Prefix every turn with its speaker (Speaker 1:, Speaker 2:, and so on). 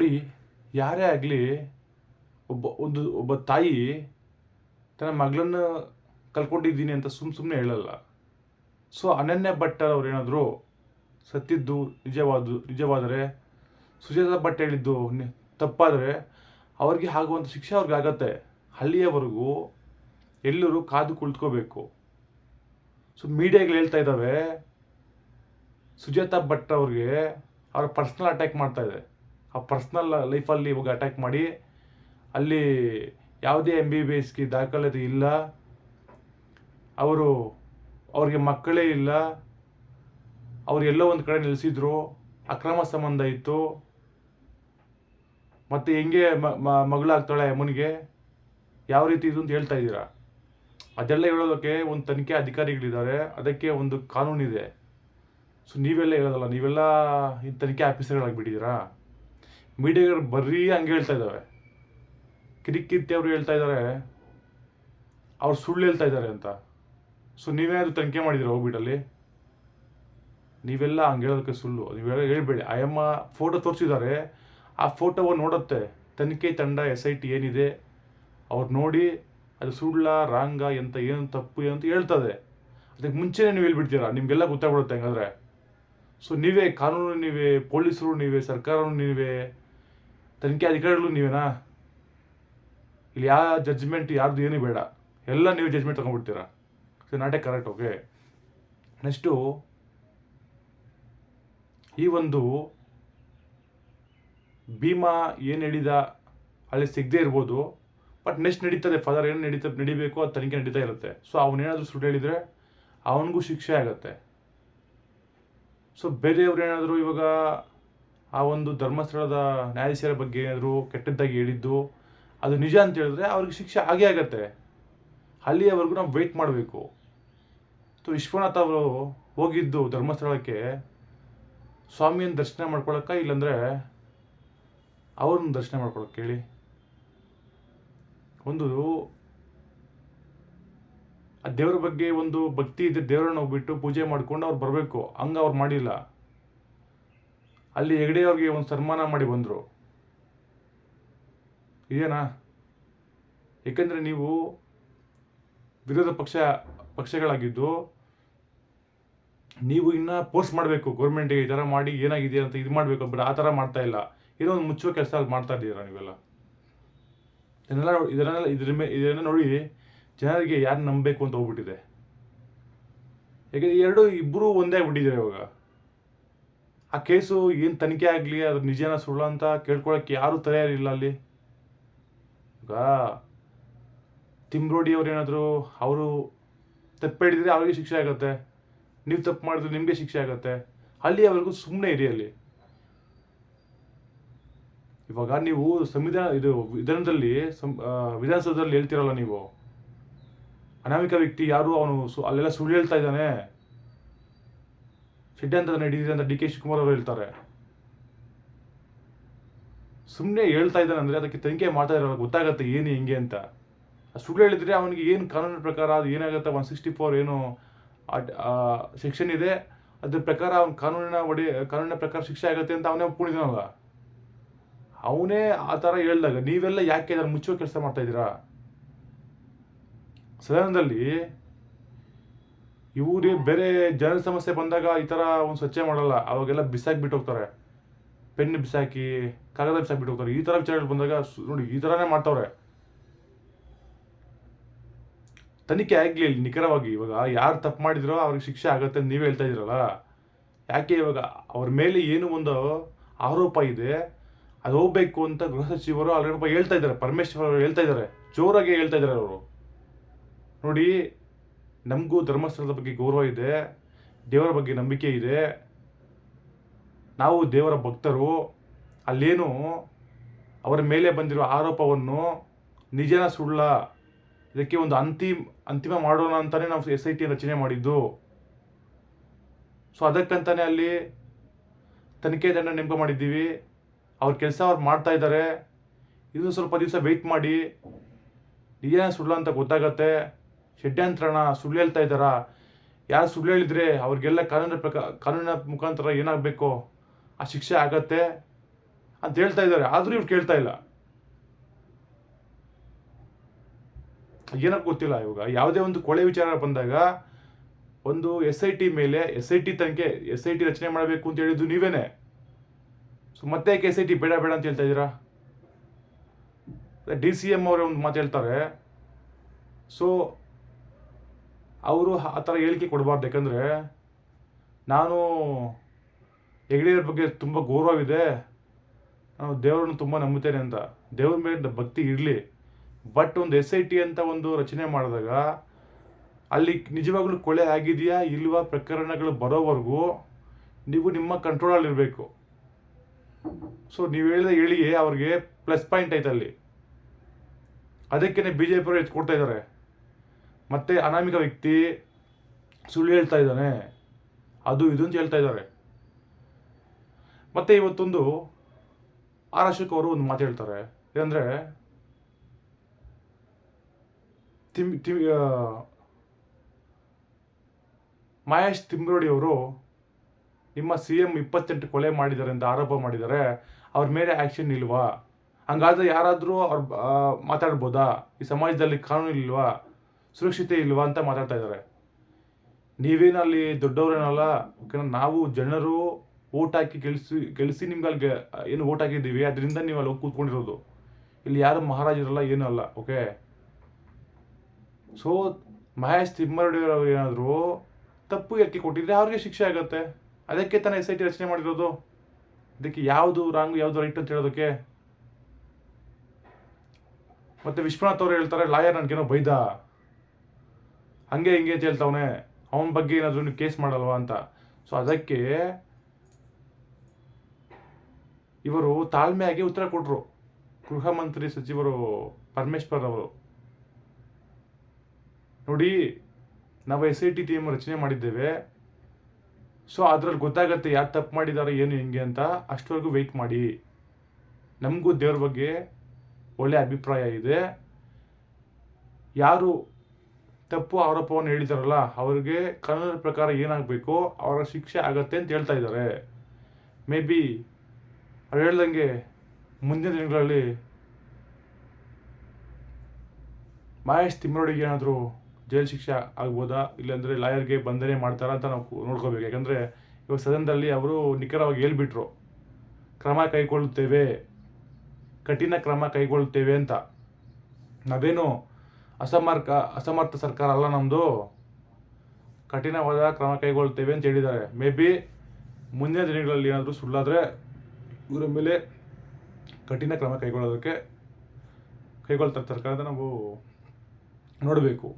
Speaker 1: ನೋಡಿ ಯಾರೇ ಆಗಲಿ ಒಬ್ಬ ಒಂದು ಒಬ್ಬ ತಾಯಿ ತನ್ನ ಮಗಳನ್ನು ಕಲ್ಕೊಂಡಿದ್ದೀನಿ ಅಂತ ಸುಮ್ಮ ಸುಮ್ಮನೆ ಹೇಳಲ್ಲ. ಸೊ ಅನನ್ಯ ಭಟ್ಟರ್ ಅವ್ರು ಏನಾದರೂ ಸತ್ತಿದ್ದು ನಿಜವಾದ ನಿಜವಾದರೆ, ಸುಜಾತ ಭಟ್ ಹೇಳಿದ್ದು ತಪ್ಪಾದರೆ ಅವ್ರಿಗೆ ಆಗುವಂಥ ಶಿಕ್ಷೆ ಅವ್ರಿಗೆ ಆಗತ್ತೆ. ಹಳ್ಳಿಯವರೆಗೂ ಎಲ್ಲರೂ ಕಾದು ಕುಳಿತ್ಕೋಬೇಕು. ಸೊ ಮೀಡಿಯಾಗಳು ಹೇಳ್ತಾ ಇದ್ದಾವೆ, ಸುಜಾತ ಭಟ್ ಅವ್ರಿಗೆ ಅವ್ರ ಪರ್ಸ್ನಲ್ ಅಟ್ಯಾಕ್ ಮಾಡ್ತಾ ಇದೆ. ಆ ಪರ್ಸ್ನಲ್ ಲೈಫಲ್ಲಿ ಇವಾಗ ಅಟ್ಯಾಕ್ ಮಾಡಿ, ಅಲ್ಲಿ ಯಾವುದೇ ಎಂ ಬಿ ಬಿ ಎಸ್ಗೆ ದಾಖಲಾತಿ ಇಲ್ಲ, ಅವರು ಅವ್ರಿಗೆ ಮಕ್ಕಳೇ ಇಲ್ಲ, ಅವ್ರು ಎಲ್ಲೋ ಒಂದು ಕಡೆ ನೆಲೆಸಿದ್ರು, ಅಕ್ರಮ ಸಂಬಂಧ ಇತ್ತು, ಮತ್ತು ಹೆಂಗೆ ಮಗಳಾಗ್ತಾಳೆ ಅಮ್ಮನಿಗೆ, ಯಾವ ರೀತಿ ಇದು ಅಂತ ಹೇಳ್ತಾ ಇದ್ದೀರಾ? ಅದೆಲ್ಲ ಹೇಳೋದಕ್ಕೆ ಒಂದು ತನಿಖೆ ಅಧಿಕಾರಿಗಳಿದ್ದಾರೆ, ಅದಕ್ಕೆ ಒಂದು ಕಾನೂನಿದೆ. ಸೊ ನೀವೆಲ್ಲ ಹೇಳೋದಲ್ಲ, ನೀವೆಲ್ಲ ಈ ತನಿಖೆ ಆಫೀಸರ್ಗಳಾಗ್ಬಿಟ್ಟಿದ್ದೀರಾ ಮೀಡಿಯಾಗಳು ಬರೀ ಹಂಗೆ ಹೇಳ್ತಾ ಇದ್ದಾವೆ ಕಿರಿಕಿರ್ತಿ ಅವರು ಹೇಳ್ತಾ ಇದ್ದಾರೆ ಅವ್ರು ಸುಳ್ಳು ಹೇಳ್ತಾ ಇದ್ದಾರೆ ಅಂತ. ಸೊ ನೀವೇನಾದ್ರು ತನಿಖೆ ಮಾಡಿದ್ದೀರಾ ಹೋಗ್ಬಿಟ್ಟಲ್ಲಿ? ನೀವೆಲ್ಲ ಹಂಗೆ ಹೇಳೋದಕ್ಕೆ ಸುಳ್ಳು. ನೀವೆಲ್ಲ ಹೇಳ್ಬೇಡಿ. ಆಯಮ್ಮ ಫೋಟೋ ತೋರಿಸಿದ್ದಾರೆ. ಆ ಫೋಟೋವ ನೋಡುತ್ತೆ. ತನಿಖೆ ತಂಡ ಎಸ್ ಐ ಟಿ ಏನಿದೆ, ಅವ್ರು ನೋಡಿ ಅದು ಸುಳ್ಳ, ರಾಂಗ, ಎಂತ, ಏನು, ತಪ್ಪು ಅಂತ ಹೇಳ್ತದೆ. ಅದಕ್ಕೆ ಮುಂಚೆನೇ ನೀವು ಹೇಳ್ಬಿಡ್ತೀರಾ? ನಿಮಗೆಲ್ಲ ಗೊತ್ತಾಗ್ಬಿಡುತ್ತೆ ಹಂಗಾದ್ರೆ. ಸೊ ನೀವೇ ಕಾನೂನು, ನೀವೇ ಪೊಲೀಸರು, ನೀವೇ ಸರ್ಕಾರನು ನೀವೇ ತನಿಖೆ ಅಧಿಕಾರಿಗಳು ನೀವೇನಾ? ಇಲ್ಲಿ ಯಾವ ಜಡ್ಜ್ಮೆಂಟ್ ಯಾರ್ದು ಏನು ಬೇಡ. ಎಲ್ಲ ನೀವು judgement ತೊಗೊಂಡ್ಬಿಡ್ತೀರಾ. So not correct okay next ಈ ಒಂದು ಭೀಮಾ ಏನು ಹೇಳಿದ ಅಲ್ಲಿ ಸಿಗದೆ ಇರ್ಬೋದು ಬಟ್ ನೆಕ್ಸ್ಟ್ ನಡೀತದೆ ಫಾದರ್ ಏನು ನಡೀತ, ನಡಿಬೇಕು, ಅದು ತನಿಖೆ ನಡೀತಾ ಇರುತ್ತೆ. ಸೊ ಅವನೇನಾದರೂ ಸುಳ್ಳು ಹೇಳಿದರೆ ಅವನಿಗೂ ಶಿಕ್ಷೆ ಆಗುತ್ತೆ. ಸೊ ಬೇರೆಯವ್ರು ಏನಾದರೂ ಇವಾಗ ಆ ಒಂದು ಧರ್ಮಸ್ಥಳದ ನ್ಯಾಯಾಧೀಶರ ಬಗ್ಗೆ ಏನಾದರೂ ಕೆಟ್ಟದ್ದಾಗಿ ಹೇಳಿದ್ದು, ಅದು ನಿಜ ಅಂತ ಹೇಳಿದ್ರೆ ಅವ್ರಿಗೆ ಶಿಕ್ಷೆ ಆಗೇ ಆಗತ್ತೆ. ಅಲ್ಲಿಯವರೆಗೂ ನಾವು ವೆಯ್ಟ್ ಮಾಡಬೇಕು. ಸೊ ವಿಶ್ವನಾಥ್ ಅವರು ಹೋಗಿದ್ದು ಧರ್ಮಸ್ಥಳಕ್ಕೆ, ಸ್ವಾಮಿಯನ್ನು ದರ್ಶನ ಮಾಡ್ಕೊಳಕ್ಕ ಇಲ್ಲಾಂದರೆ ಅವ್ರನ್ನ ದರ್ಶನ ಮಾಡ್ಕೊಳಕ್ಕೆ ಹೇಳಿ. ಒಂದು, ಆ ದೇವರ ಬಗ್ಗೆ ಒಂದು ಭಕ್ತಿ ಇದೆ ದೇವರನ್ನ ಹೋಗ್ಬಿಟ್ಟು ಪೂಜೆ ಮಾಡ್ಕೊಂಡು ಅವ್ರು ಬರಬೇಕು. ಹಂಗೆ ಅವ್ರು ಮಾಡಿಲ್ಲ. ಅಲ್ಲಿ ಹೆಗಡೆ ಅವ್ರಿಗೆ ಒಂದು ಸನ್ಮಾನ ಮಾಡಿ ಬಂದರು. ಇದೇನಾ? ಏಕೆಂದರೆ ನೀವು ವಿರೋಧ ಪಕ್ಷ, ಪಕ್ಷಗಳಾಗಿದ್ದು ನೀವು ಇನ್ನೂ ಪೋಸ್ಟ್ ಮಾಡಬೇಕು ಗೌರ್ಮೆಂಟಿಗೆ ಈ ಥರ ಮಾಡಿ ಏನಾಗಿದೆ ಅಂತ ಇದು ಮಾಡಬೇಕು ಬಟ್ ಆ ಥರ ಮಾಡ್ತಾ ಇಲ್ಲ. ಏನೋ ಒಂದು ಮುಚ್ಚುವ ಕೆಲಸ ಅಲ್ಲಿ ಮಾಡ್ತಾ ಇದ್ದೀರಾ ನೀವೆಲ್ಲ? ಇದನ್ನೆಲ್ಲ ಇದನ್ನೆಲ್ಲ, ಇದ್ರ ಮೇಲೆ ಇದನ್ನ ನೋಡಿ ಜನರಿಗೆ ಯಾರು ನಂಬಬೇಕು ಅಂತ ಹೋಗ್ಬಿಟ್ಟಿದೆ. ಯಾಕೆಂದರೆ ಎರಡು ಇಬ್ಬರು ಒಂದೇ ಆಗ್ಬಿಟ್ಟಿದ್ದಾರೆ ಇವಾಗ? ಆ ಕೇಸು ಏನು ತನಿಖೆ ಆಗಲಿ, ಅದು ನಿಜನ ಸುಳ್ಳು ಅಂತ ಕೇಳ್ಕೊಳಕ್ಕೆ ಯಾರೂ ತಯಾರಿಲ್ಲ ಅಲ್ಲಿ. ಈಗ ತಿಮ್ರೋಡಿ ಏನಾದರೂ, ಅವರು ತಪ್ಪಿಡಿದ್ರೆ ಅವ್ರಿಗೆ ಶಿಕ್ಷೆ ಆಗುತ್ತೆ. ನೀವು ತಪ್ಪು ಮಾಡಿದ್ರೆ ನಿಮಗೆ ಶಿಕ್ಷೆ ಆಗುತ್ತೆ. ಅಲ್ಲಿ ಅವ್ರಿಗೂ ಸುಮ್ಮನೆ ಇರಿ ಅಲ್ಲಿ. ಇವಾಗ ನೀವು ಸಂವಿಧಾನ, ಇದು ವಿಧಾನದಲ್ಲಿ ವಿಧಾನಸೌಧದಲ್ಲಿ ಹೇಳ್ತಿರಲ್ಲ ನೀವು, ಅನಾಮಿಕ ವ್ಯಕ್ತಿ ಯಾರು, ಅವನು ಸು, ಅಲ್ಲೆಲ್ಲ ಸುಳ್ಳು ಹೇಳ್ತಾ ಇದ್ದಾನೆ. ಷಡ್ಯಂತ್ರ ನಡೀತಿದೆ ಅಂತ ಡಿ ಕೆ ಶಿವಕುಮಾರ್ ಅವರು ಹೇಳ್ತಾರೆ. ಸುಮ್ಮನೆ ಹೇಳ್ತಾ ಇದ್ದಾನೆ ಅಂದರೆ ಅದಕ್ಕೆ ತನಿಖೆ ಮಾಡ್ತಾ ಇರೋಲ್ಲ ಗೊತ್ತಾಗತ್ತೆ ಏನು ಹೆಂಗೆ ಅಂತ. ಸುಳ್ಳು ಹೇಳಿದರೆ ಅವನಿಗೆ ಏನು ಕಾನೂನಿನ ಪ್ರಕಾರ ಅದು ಏನಾಗುತ್ತೆ, ಒನ್ ಸಿಕ್ಸ್ಟಿ ಫೋರ್ ಏನು ಸೆಕ್ಷನ್ ಇದೆ, ಅದ್ರ ಪ್ರಕಾರ ಅವ್ನ ಕಾನೂನಿನ ಒಡೆ, ಕಾನೂನಿನ ಪ್ರಕಾರ ಶಿಕ್ಷೆ ಆಗುತ್ತೆ ಅಂತ ಅವನೇ ಒಪ್ಕೊಂಡಿದ್ದಾನಲ್ಲ. ಅವನೇ ಆ ಥರ ಹೇಳಿದಾಗ ನೀವೆಲ್ಲ ಯಾಕೆ ಅದನ್ನು ಮುಚ್ಚುವ ಕೆಲಸ ಮಾಡ್ತಾ ಇದ್ದೀರಾ? ಸದನದಲ್ಲಿ ಇವ್ರಿಗೆ ಬೇರೆ ಜನ ಸಮಸ್ಯೆ ಬಂದಾಗ ಈ ಥರ ಒಂದು ಸ್ವಚ್ಛ ಮಾಡಲ್ಲ. ಅವಾಗೆಲ್ಲ ಬಿಸಾಕಿ ಬಿಟ್ಟು ಹೋಗ್ತಾರೆ. ಪೆನ್ ಬಿಸಾಕಿ, ಕಾಗದ ಬಿಸಾಕಿ ಬಿಟ್ಟು ಹೋಗ್ತಾರೆ. ಈ ಥರ ವಿಚಾರಗಳು ಬಂದಾಗ ನೋಡಿ, ಈ ಥರನೇ ಮಾಡ್ತಾವ್ರೆ. ತನಿಖೆ ಆಗಲಿ ಇಲ್ಲಿ ನಿಖರವಾಗಿ. ಇವಾಗ ಯಾರು ತಪ್ಪು ಮಾಡಿದ್ರೋ ಅವ್ರಿಗೆ ಶಿಕ್ಷೆ ಆಗುತ್ತೆ ನೀವೇ ಹೇಳ್ತಾ ಇದ್ದೀರಲ್ಲ. ಯಾಕೆ ಇವಾಗ ಅವ್ರ ಮೇಲೆ ಏನು ಒಂದು ಆರೋಪ ಇದೆ, ಅದು ಹೋಗ್ಬೇಕು ಅಂತ ಗೃಹ ಸಚಿವರು ಆಲ್ರೆಡಿ ಹೇಳ್ತಾ ಇದ್ದಾರೆ. ಪರಮೇಶ್ವರ್ ಅವರು ಹೇಳ್ತಾ ಇದ್ದಾರೆ. ಜೋರಾಗಿ ಹೇಳ್ತಾ ಇದ್ದಾರೆ ಅವರು. ನೋಡಿ ನಮಗೂ ಧರ್ಮಸ್ಥಳದ ಬಗ್ಗೆ ಗೌರವ ಇದೆ, ದೇವರ ಬಗ್ಗೆ ನಂಬಿಕೆ ಇದೆ. ನಾವು ದೇವರ ಭಕ್ತರು, ಅಲ್ಲೇನು ಅವರ ಮೇಲೆ ಬಂದಿರೋ ಆರೋಪವನ್ನು ನಿಜನ ಸುಳ್ಳ, ಇದಕ್ಕೆ ಒಂದು ಅಂತಿಮ ಅಂತಿಮ ಮಾಡೋಣ ಅಂತಾನೆ ನಾವು ಎಸ್ ಐ ಟಿ ರಚನೆ ಮಾಡಿದ್ದು. ಸೊ ಅದಕ್ಕಂತಾನೆ ಅಲ್ಲಿ ತನಿಖೆ ತಂಡ ನೇಮಕ ಮಾಡಿದ್ದೀವಿ. ಅವ್ರ ಕೆಲಸ ಅವ್ರು ಮಾಡ್ತಾ ಇದ್ದಾರೆ. ಇನ್ನೂ ಸ್ವಲ್ಪ ದಿವಸ ವೆಯ್ಟ್ ಮಾಡಿ. ನಿಜನ ಸುಳ್ಳ ಅಂತ ಗೊತ್ತಾಗತ್ತೆ. ಷಡ್ಯಂತ್ರಣ ಸುಳ್ಳು ಹೇಳ್ತಾ ಇದ್ದಾರಾ? ಯಾರು ಸುಳ್ಳು ಹೇಳಿದ್ರೆ ಅವ್ರಿಗೆಲ್ಲ ಕಾನೂನಿನ ಪ್ರಕಾರ ಕಾನೂನಿನ ಮುಖಾಂತರ ಏನಾಗಬೇಕೋ? ಆ ಶಿಕ್ಷೆ ಆಗತ್ತೆ ಅಂತ ಹೇಳ್ತಾ ಇದ್ದಾರೆ. ಆದರೂ ಇವ್ರು ಕೇಳ್ತಾ ಇಲ್ಲ. ಏನಕ್ಕೆ ಗೊತ್ತಿಲ್ಲ ಇವಾಗ. ಯಾವುದೇ ಒಂದು ಕೊಳೆ ವಿಚಾರ ಬಂದಾಗ ಒಂದು ಎಸ್ ಐ ಟಿ ಮೇಲೆ, ಎಸ್ ಐ ಟಿ ತನಿಖೆ ಎಸ್ ಐ ಟಿ ರಚನೆ ಮಾಡಬೇಕು ಅಂತ ಹೇಳಿದ್ದು ನೀವೇನೆ. ಸೊ ಮತ್ತೆ ಯಾಕೆ ಎಸ್ ಐ ಟಿ ಬೇಡ ಬೇಡ ಅಂತ ಹೇಳ್ತಾ ಇದ್ದೀರಾ? ಡಿ ಸಿ ಎಂ ಅವರೇ ಒಂದು ಮಾತು ಹೇಳ್ತಾರೆ. ಸೊ ಅವರು ಆ ಥರ ಹೇಳಿಕೆ ಕೊಡಬಾರ್ದು. ಯಾಕಂದರೆ ನಾನು ಹೆಗ್ಡೆಯವ್ರ ಬಗ್ಗೆ ತುಂಬ ಗೌರವವಿದೆ. ನಾನು ದೇವರನ್ನು ತುಂಬ ನಂಬುತ್ತೇನೆ ಅಂತ. ದೇವ್ರ ಮೇಲೆ ಭಕ್ತಿ ಇರಲಿ. ಬಟ್ ಒಂದು ಎಸ್ ಐ ಟಿ ಅಂತ ಒಂದು ರಚನೆ ಮಾಡಿದಾಗ ಅಲ್ಲಿ ನಿಜವಾಗ್ಲೂ ಕೊಳೆ ಆಗಿದೆಯಾ ಇಲ್ವಾ ಪ್ರಕರಣಗಳು ಬರೋವರೆಗೂ ನೀವು ನಿಮ್ಮ ಕಂಟ್ರೋಲಲ್ಲಿರಬೇಕು ಸೊ ನೀವು ಹೇಳಿದ ಹೇಳಿಗೆ ಅವ್ರಿಗೆ ಪ್ಲಸ್ ಪಾಯಿಂಟ್ ಐತೆ ಅಲ್ಲಿ. ಅದಕ್ಕೇ ಬಿ ಜೆ ಪಿಯವರು ಎತ್ಕೊಡ್ತಾ ಇದ್ದಾರೆ. ಮತ್ತೆ ಅನಾಮಿಕ ವ್ಯಕ್ತಿ ಸುಳ್ಳು ಹೇಳ್ತಾ ಇದ್ದಾನೆ. ಅದು, ಇದು ಅಂತ ಹೇಳ್ತಾ ಇದ್ದಾರೆ. ಮತ್ತೆ ಇವತ್ತೊಂದು ಆರ್ ಅಶೋಕ್ ಅವರು ಒಂದು ಮಾತು ಹೇಳ್ತಾರೆ. ಏನಂದ್ರೆ, ತಿಮ್ ತಿಮ್ ಮಹೇಶ್ ತಿಮ್ರೋಡಿ ಅವರು ನಿಮ್ಮ ಸಿ ಎಂ ಇಪ್ಪತ್ತೆಂಟು ಕೊಲೆ ಮಾಡಿದ್ದಾರೆ ಅಂತ ಆರೋಪ ಮಾಡಿದ್ದಾರೆ. ಅವ್ರ ಮೇಲೆ ಆ್ಯಕ್ಷನ್ ಇಲ್ವಾ? ಹಂಗಾದ್ರೆ ಯಾರಾದರೂ ಅವ್ರು ಮಾತಾಡ್ಬೋದಾ? ಈ ಸಮಾಜದಲ್ಲಿ ಕಾನೂನು ಇಲ್ವಾ? ಸುರಕ್ಷತೆ ಇಲ್ವಾ ಅಂತ ಮಾತಾಡ್ತಾ ಇದ್ದಾರೆ. ನೀವೇನಲ್ಲಿ ದೊಡ್ಡವರೇನಲ್ಲ, ಓಕೆನಾ? ನಾವು ಜನರು ಓಟ್ ಹಾಕಿ ಗೆಲ್ಸಿ ಗೆಲ್ಸಿ ನಿಮ್ಗೆ ಅಲ್ಲಿ ಏನು ಓಟ್ ಹಾಕಿದ್ದೀವಿ, ಅದರಿಂದ ನೀವು ಅಲ್ಲಿ ಕೂತ್ಕೊಂಡಿರೋದು. ಇಲ್ಲಿ ಯಾರು ಮಹಾರಾಜರಲ್ಲ ಏನೂ ಅಲ್ಲ, ಓಕೆ? ಸೊ ಮಹೇಶ್ ತಿಮ್ಮರಡಿಯವರು ಏನಾದರೂ ತಪ್ಪು ಎತ್ತಿ ಕೊಟ್ಟಿದ್ರೆ ಅವ್ರಿಗೆ ಶಿಕ್ಷೆ ಆಗುತ್ತೆ. ಅದಕ್ಕೆ ತಾನೇ ಎಸ್ ಐ ಟಿ ರಚನೆ ಮಾಡಿರೋದು. ಅದಕ್ಕೆ ಯಾವುದು ರಾಂಗ್ ಯಾವುದು ರೈಟ್ ಅಂತ ಹೇಳೋದಕ್ಕೆ? ಮತ್ತೆ ವಿಶ್ವನಾಥ್ ಅವರು ಹೇಳ್ತಾರೆ ಲಾಯರ್ ನನಗೇನೋ ಬೈದ. ಹಂಗೆ ಹಿಂಗೆ ಹೇಳ್ತವನೆ ಅವನ ಬಗ್ಗೆ ಏನಾದರೂ ಕೇಸ್ ಮಾಡಲ್ವಾ ಅಂತ. ಸೊ ಅದಕ್ಕೆ ಇವರು ತಾಳ್ಮೆಯಾಗಿ ಉತ್ತರ ಕೊಟ್ಟರು ಗೃಹ ಮಂತ್ರಿ ಸಚಿವರು ಪರಮೇಶ್ವರ್ ಅವರು. ನೋಡಿ, ನಾವು ಎಸ್ ಐ ಟಿ ಟೀಮ್ ರಚನೆ ಮಾಡಿದ್ದೇವೆ. ಸೊ ಅದ್ರಲ್ಲಿ ಗೊತ್ತಾಗತ್ತೆ ಯಾರು ತಪ್ಪು ಮಾಡಿದ್ದಾರೆ ಏನು, ಹೆಂಗೆ ಅಂತ ಅಷ್ಟವರೆಗೂ ವೆಯ್ಟ್ ಮಾಡಿ. ನಮಗೂ ದೇವ್ರ ಬಗ್ಗೆ ಒಳ್ಳೆ ಅಭಿಪ್ರಾಯ ಇದೆ. ಯಾರು ತಪ್ಪು ಆರೋಪವನ್ನು ಹೇಳಿದಾರಲ್ಲ, ಅವರಿಗೆ ಕಾನೂನಿನ ಪ್ರಕಾರ ಏನಾಗಬೇಕು ಅವರ ಶಿಕ್ಷೆ ಆಗತ್ತೆ ಅಂತ ಹೇಳ್ತಾ ಇದ್ದಾರೆ ಮೇ ಬಿ ಅವ್ರು ಹೇಳ್ದಂಗೆ ಮುಂದಿನ ದಿನಗಳಲ್ಲಿ ಮಹೇಶ್ ತಿಮ್ಮರೋಡಿಗೆ ಏನಾದರೂ ಜೈಲು ಶಿಕ್ಷೆ ಆಗ್ಬೋದಾ? ಇಲ್ಲಾಂದರೆ ಲಾಯರ್ಗೆ ಬಂಧನೆ ಮಾಡ್ತಾರಾ ಅಂತ ನಾವು ನೋಡ್ಕೋಬೇಕು. ಯಾಕಂದರೆ ಇವಾಗ ಸದನದಲ್ಲಿ ಅವರು ನಿಖರವಾಗಿ ಹೇಳ್ಬಿಟ್ರು, ಕ್ರಮ ಕೈಗೊಳ್ಳುತ್ತೇವೆ, ಕಠಿಣ ಕ್ರಮ ಕೈಗೊಳ್ಳುತ್ತೇವೆ ಅಂತ. ನಾವೇನು ಅಸಮರ್ಕ, ಅಸಮರ್ಥ ಸರ್ಕಾರ ಅಲ್ಲ ನಮ್ಮದು ಕಠಿಣವಾದ ಕ್ರಮ ಕೈಗೊಳ್ತೇವೆ ಅಂತ ಹೇಳಿದ್ದಾರೆ. ಮೇ ಬಿ ಮುಂದಿನ ದಿನಗಳಲ್ಲಿ ಏನಾದರೂ ಸುಳ್ಳಾದರೆ ಇವರ ಮೇಲೆ ಕಠಿಣ ಕ್ರಮ ಕೈಗೊಳ್ಳೋದಕ್ಕೆ ಕೈಗೊಳ್ತಾರೆ ಸರ್ಕಾರದ ನಾವು ನೋಡಬೇಕು.